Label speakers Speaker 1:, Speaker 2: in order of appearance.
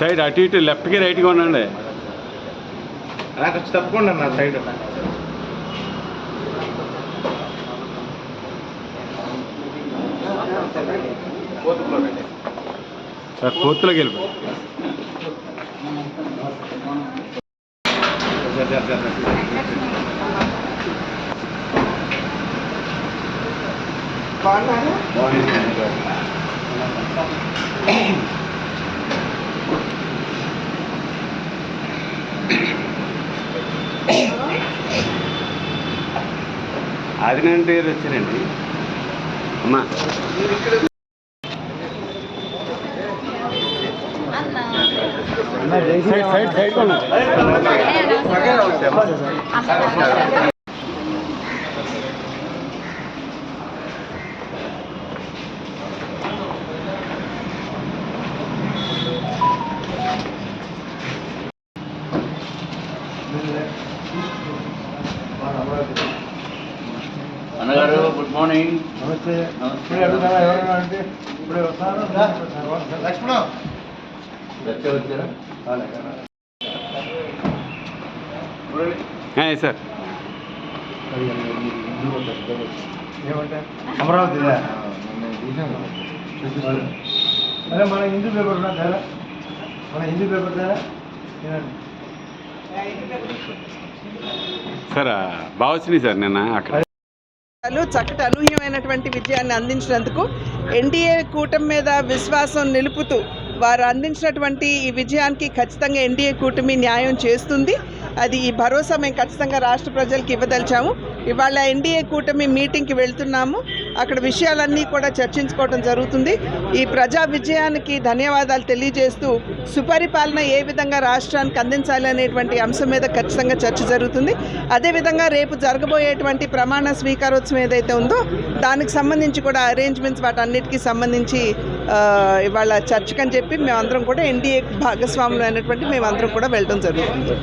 Speaker 1: Side అటు ఇటు లెఫ్ట్కి రైట్గా ఉండండి.
Speaker 2: నాకు వచ్చి తప్పకుండా నా సైడ్.
Speaker 1: సార్ కోర్టులోకి వెళ్ళిపో ఆదినారాయణ గారు వచ్చారండి. అమ్మా. సైడ్ సైడ్
Speaker 3: అన్నగారు గుడ్ మార్నింగ్
Speaker 2: నమస్తే.
Speaker 3: నమస్తే.
Speaker 2: ఇప్పుడే అడుగుతారా? ఎవరైనా అంటే ఇప్పుడే వస్తాను లక్ష్మణ.
Speaker 3: వచ్చా వచ్చారా?
Speaker 1: సార్.
Speaker 2: ఏమంటే అమరావతి. అరే మన హిందూ పేపర్ ఉన్నా కదా మన హిందూ పేపర్ కదా
Speaker 1: సార్ బాగా వచ్చినాయి సార్ నిన్న అక్కడ.
Speaker 4: చక్కటి అనూహ్యమైనటువంటి విజయాన్ని అందించినందుకు ఎన్డీఏ కూటమి మీద విశ్వాసం నిలుపుతూ వారు అందించినటువంటి ఈ విజయానికి ఖచ్చితంగా ఎన్డీఏ కూటమి న్యాయం చేస్తుంది. అది ఈ భరోసా మేము ఖచ్చితంగా రాష్ట్ర ప్రజలకు ఇవ్వదలిచాము. ఇవాళ ఎన్డీఏ కూటమి మీటింగ్కి వెళ్తున్నాము. అక్కడ విషయాలన్నీ కూడా చర్చించుకోవడం జరుగుతుంది. ఈ ప్రజా విజయానికి ధన్యవాదాలు తెలియజేస్తూ సుపరిపాలన ఏ విధంగా రాష్ట్రానికి అందించాలి అనేటువంటి అంశం మీద ఖచ్చితంగా చర్చ జరుగుతుంది. అదేవిధంగా రేపు జరగబోయేటువంటి ప్రమాణ స్వీకారోత్సవం ఏదైతే ఉందో దానికి సంబంధించి కూడా అరేంజ్మెంట్స్ వాటన్నిటికీ సంబంధించి ఇవాళ చర్చకు అని చెప్పి మేమందరం కూడా ఎన్డీఏ భాగస్వాములు అయినటువంటి మేమందరం కూడా వెళ్ళడం జరుగుతుంది.